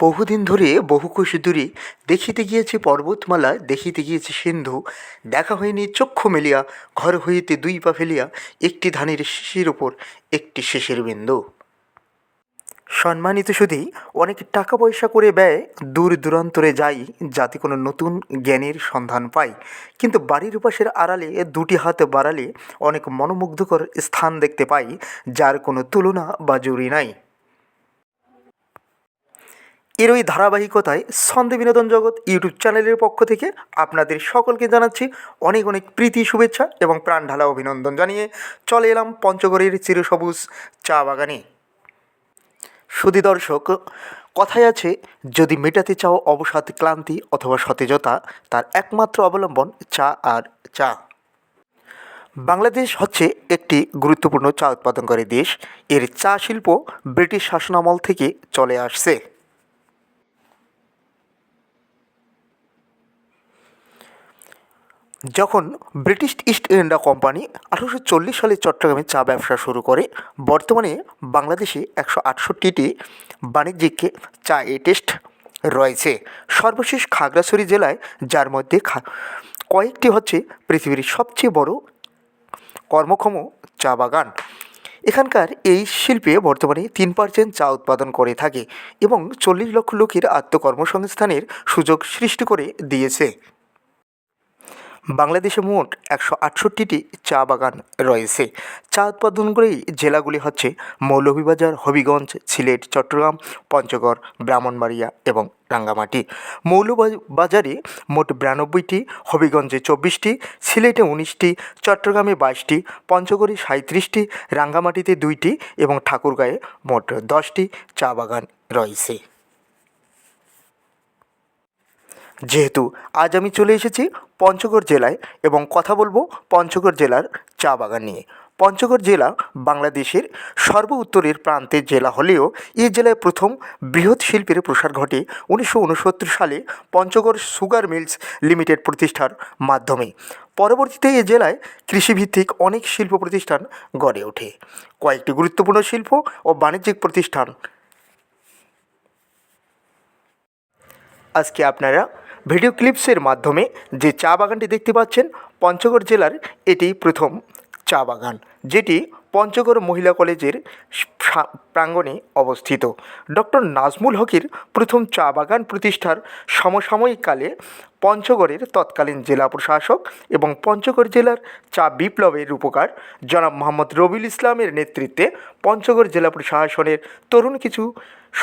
বহুদিন ধরে বহু কোশ দূরে দেখিতে গিয়েছে পর্বতমালা, দেখিতে গিয়েছে সিন্ধু। দেখা হয়নি চক্ষু মেলিয়া, ঘর হইতে দুই পা ফেলিয়া একটি ধানের শিশির ওপর একটি শেষের বিন্দু। সম্মানিত শুধু অনেক টাকা পয়সা করে ব্যয় দূর দূরান্তরে যাই, যাতে কোনো নতুন জ্ঞানের সন্ধান পাই। কিন্তু বাড়ির পাশের আড়ালে, দুটি হাত বাড়ালে অনেক মনোমুগ্ধকর স্থান দেখতে পাই, যার কোনো তুলনা বা জুড়ি নাই। এর ওই ধারাবাহিকতায় সন্ধে বিনোদন জগৎ ইউটিউব চ্যানেলের পক্ষ থেকে আপনাদের সকলকে জানাচ্ছি অনেক অনেক প্রীতি, শুভেচ্ছা এবং প্রাণ ঢালা অভিনন্দন জানিয়ে চলে এলাম পঞ্চগড়ের চিরসবুজ চা বাগানে। সুধী দর্শক, কথায় আছে, যদি মেটাতে চাও অবসাদ, ক্লান্তি অথবা সতেজতা, তার একমাত্র অবলম্বন চা আর চা। বাংলাদেশ হচ্ছে একটি গুরুত্বপূর্ণ চা উৎপাদনকারী দেশ। এর চা শিল্প ব্রিটিশ শাসনামল থেকে চলে আসছে। যখন ব্রিটিশ ইস্ট ইন্ডিয়া কোম্পানি আঠারোশো চল্লিশ সালে চট্টগ্রামে চা ব্যবসা শুরু করে, বর্তমানে বাংলাদেশে একশো আটষট্টিটি বাণিজ্যিক চা এটেস্ট রয়েছে। সর্বশেষ খাগড়াছড়ি জেলায়, যার মধ্যে কয়েকটি হচ্ছে পৃথিবীর সবচেয়ে বড় কর্মক্ষম চা বাগান। এখানকার এই শিল্পে বর্তমানে তিন পার্সেন্ট চা উৎপাদন করে থাকে এবং চল্লিশ লক্ষ লোকের আত্মকর্মসংস্থানের সুযোগ সৃষ্টি করে দিয়েছে। বাংলাদেশে মোট একশো আটষট্টিটি চা বাগান রয়েছে। চা উৎপাদনকারী জেলাগুলি হচ্ছে মৌলভীবাজার, হবিগঞ্জ, সিলেট, চট্টগ্রাম, পঞ্চগড়, ব্রাহ্মণবাড়িয়া এবং রাঙ্গামাটি। মৌলবাজারে মোট বিরানব্বইটি, হবিগঞ্জে চব্বিশটি, সিলেটে উনিশটি, চট্টগ্রামে বাইশটি, পঞ্চগড়ে সাঁইত্রিশটি, রাঙ্গামাটিতে দুইটি এবং ঠাকুরগাঁয়ে মোট দশটি চা বাগান রয়েছে। যেহেতু আজ আমি চলে এসেছি পঞ্চগড় জেলায় এবং কথা বলব পঞ্চগড় জেলার চা বাগান নিয়ে। পঞ্চগড় জেলা বাংলাদেশের সর্ব উত্তরের প্রান্তের জেলা হলেও এই জেলায় প্রথম বৃহৎ শিল্পের প্রসার ঘটে উনিশশো উনসত্তর সালে পঞ্চগড় সুগার মিলস লিমিটেড প্রতিষ্ঠার মাধ্যমে। পরবর্তীতে এই জেলায় কৃষিভিত্তিক অনেক শিল্প প্রতিষ্ঠান গড়ে ওঠে। কয়েকটি গুরুত্বপূর্ণ শিল্প ও বাণিজ্যিক প্রতিষ্ঠান। আজকে আপনারা ভিডিও ক্লিপসের মাধ্যমে যে চা বাগানটি দেখতে পাচ্ছেন, পঞ্চগড় জেলার এটি প্রথম চা বাগান, যেটি পঞ্চগড় মহিলা কলেজের প্রাঙ্গণে অবস্থিত। ডক্টর নাজমুল হকের প্রথম চা বাগান প্রতিষ্ঠার সমসাময়িক কালে পঞ্চগড়ের তৎকালীন জেলা প্রশাসক এবং পঞ্চগড় জেলার চা বিপ্লবের রূপকার জনাব মোহাম্মদ রবিউল ইসলামের নেতৃত্বে পঞ্চগড় জেলা প্রশাসনের তরুণ কিছু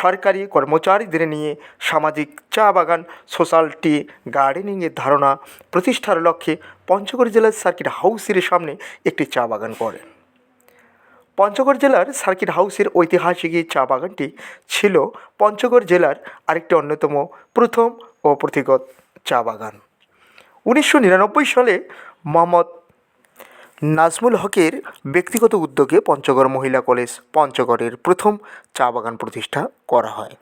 সরকারি কর্মচারীদের নিয়ে সামাজিক চা বাগান সোশ্যাল টি গার্ডেনিংয়ের ধারণা প্রতিষ্ঠার লক্ষ্যে পঞ্চগড় জেলার সার্কিট হাউসের সামনে একটি চা বাগান করেন। পঞ্চগড় জেলার সার্কিট হাউসের ঐতিহাসিক এই চা বাগানটি ছিল পঞ্চগড় জেলার আরেকটি অন্যতম প্রথম ও প্রতিগত চা বাগান। উনিশশো নিরানব্বই সালে মোহাম্মদ নাজমুল হকের ব্যক্তিগত উদ্যোগে পঞ্চগড় মহিলা কলেজ পঞ্চগড়ের প্রথম চা বাগান প্রতিষ্ঠা করা হয়।